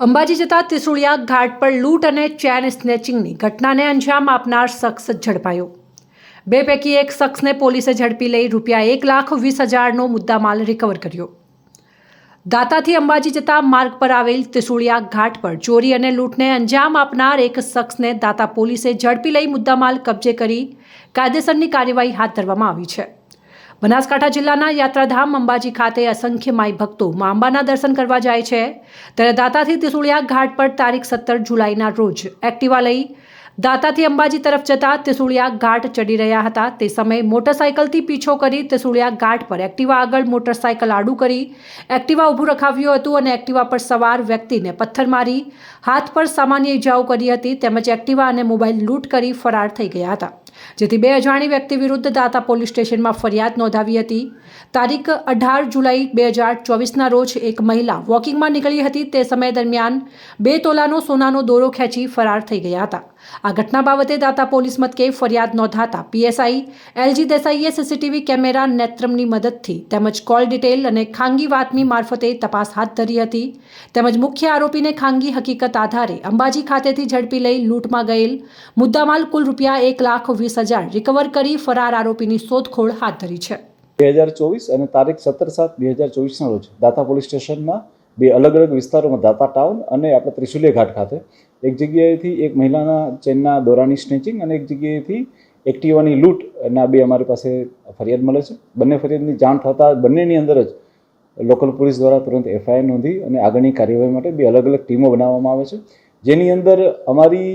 અંબાજી જતા ત્રિશુળિયા ઘાટ પર લૂંટ અને ચેન સ્નેચિંગની ઘટનાને અંજામ આપનાર શખ્સ ઝડપાયો. બે પૈકી એક શખ્સને પોલીસે ઝડપી લઈ રૂપિયા એક લાખ વીસ હજારનો મુદ્દામાલ રિકવર કર્યો. દાતાથી અંબાજી જતા માર્ગ પર આવેલ ત્રિશુળિયા ઘાટ પર ચોરી અને લૂંટને અંજામ આપનાર એક શખ્સને દાતા પોલીસે ઝડપી લઈ મુદ્દામાલ કબજે કરી કાયદેસરની કાર્યવાહી હાથ ધરવામાં આવી છે. બનાસકાંઠા જિલ્લાના યાત્રાધામ અંબાજી ખાતે અસંખ્ય માઈ ભક્તો મા અંબાના દર્શન કરવા જાય છે. ત્યારે દાતાથી તિસુળિયા ઘાટ પર તારીખ સત્તર જુલાઈના રોજ એક્ટિવા લઈ દાતાથી અંબાજી તરફ જતા તિસુળિયા ઘાટ ચડી રહ્યા હતા. તે સમયે મોટરસાયકલથી પીછો કરી તિસુળિયા ઘાટ પર એક્ટિવા આગળ મોટરસાયકલ આડું કરી એક્ટિવા ઊભું રખાવ્યું હતું અને એક્ટિવા પર સવાર વ્યક્તિને પથ્થર મારી હાથ પર સામાન્ય ઇજાઓ કરી હતી. તેમજ એક્ટિવા અને મોબાઈલ લૂંટ કરી ફરાર થઈ ગયા હતા. જેથી બે અજાણી વ્યક્તિ વિરુદ્ધ દાતા પોલીસ સ્ટેશનમાં ફરિયાદ નોંધાવી હતી. તારીખ અઢાર જુલાઈ બે હજાર ચોવીસના રોજ એક મહિલા વોકિંગમાં નીકળી હતી. તે સમય દરમિયાન બે તોલાનો સોનાનો દોરો ખેંચી ફરાર થઈ ગયા હતા. આ ઘટના બાબતે દાતા પોલીસ મથકે ફરિયાદ નોંધાતા PSI L G CCTV camera નેત્રમની મદદથી તેમજ કોલ ડિટેલ અને ખાનગી વાતમી મારફતે તપાસ હાથ ધરી હતી. તેમજ મુખ્ય આરોપીને ખાનગી હકીકત આધારે અંબાજી ખાતેથી ઝડપી લઈ લૂંટમાં ગયેલ મુદ્દામાલ કુલ રૂપિયા એક લાખ વીસ હજાર રિકવર કરી ફરાર આરોપીની શોધખોળ હાથ ધરી છે. બે હજાર ચોવીસ અને તારીખ સત્તર સાત બે હજાર ચોવીસના રોજ દાતા પોલીસ સ્ટેશનમાં બે અલગ અલગ વિસ્તારોમાં દાતા ટાઉન અને આપણે ત્રિશુલિયા ઘાટ ખાતે એક જગ્યાએથી એક મહિલાના ચેનના દોરાની સ્નેચિંગ અને એક જગ્યાએથી એક્ટિવાની લૂંટ ના બે અમારી પાસે ફરિયાદ મળે છે. બંને ફરિયાદની જાણ થતાં બંનેની અંદર જ લોકલ પોલીસ દ્વારા તુરંત એફઆઈઆર નોંધી અને આગળની કાર્યવાહી માટે બે અલગ અલગ ટીમો બનાવવામાં આવે છે. જેની અંદર અમારી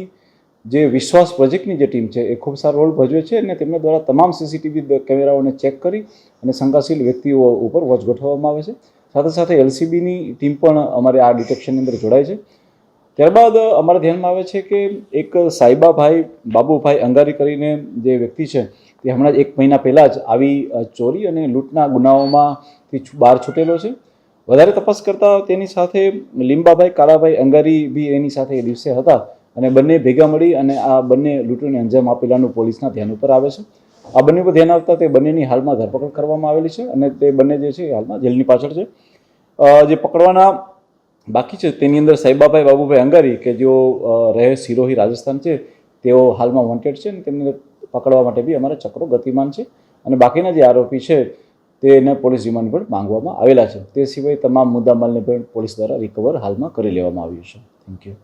જે વિશ્વાસ પ્રોજેક્ટની જે ટીમ છે એ ખૂબ સારો રોલ ભજવે છે અને તેમના દ્વારા તમામ સીસીટીવી કેમેરાઓને ચેક કરી અને શંકાશીલ વ્યક્તિઓ ઉપર વોચ ગોઠવવામાં આવે છે. સાથે સાથે એલસીબીની ટીમ પણ અમારે આ ડિટેક્શનની અંદર જોડાય છે. ત્યારબાદ અમારા ધ્યાનમાં આવે છે કે એક સાઈબાભાઈ, બાબુભાઈ અંગારી કરીને જે વ્યક્તિ છે તે હમણાં જ એક મહિના પહેલાં જ આવી ચોરી અને લૂંટના ગુનાઓમાંથી બહાર છૂટેલો છે. વધારે તપાસ કરતાં તેની સાથે લીંબાભાઈ, કાળાભાઈ અંગારી બી એની સાથે એ દિવસે હતા. અને બંને ભેગા મળી અને આ બંને લૂંટોને અંજામ આપેલાનું પોલીસના ધ્યાન ઉપર આવે છે. આ બંને પર ધ્યાન આવતા તે બંનેની હાલમાં ધરપકડ કરવામાં આવેલી છે અને તે બંને જે છે હાલમાં જેલની પાછળ છે. જે પકડવાના બાકી છે તેની અંદર સાઈબાભાઈ બાબુભાઈ અંગારી કે જેઓ રહે સિરોહી રાજસ્થાન છે, તેઓ હાલમાં વોન્ટેડ છે અને તેમને પકડવા માટે બી અમારા ચક્રો ગતિમાન છે અને બાકીના જે આરોપી છે તેને પોલીસ રિમાન્ડ પણ માંગવામાં આવેલા છે. તે સિવાય તમામ મુદ્દામાલને પણ પોલીસ દ્વારા રિકવર હાલમાં કરી લેવામાં આવ્યું છે. Thank you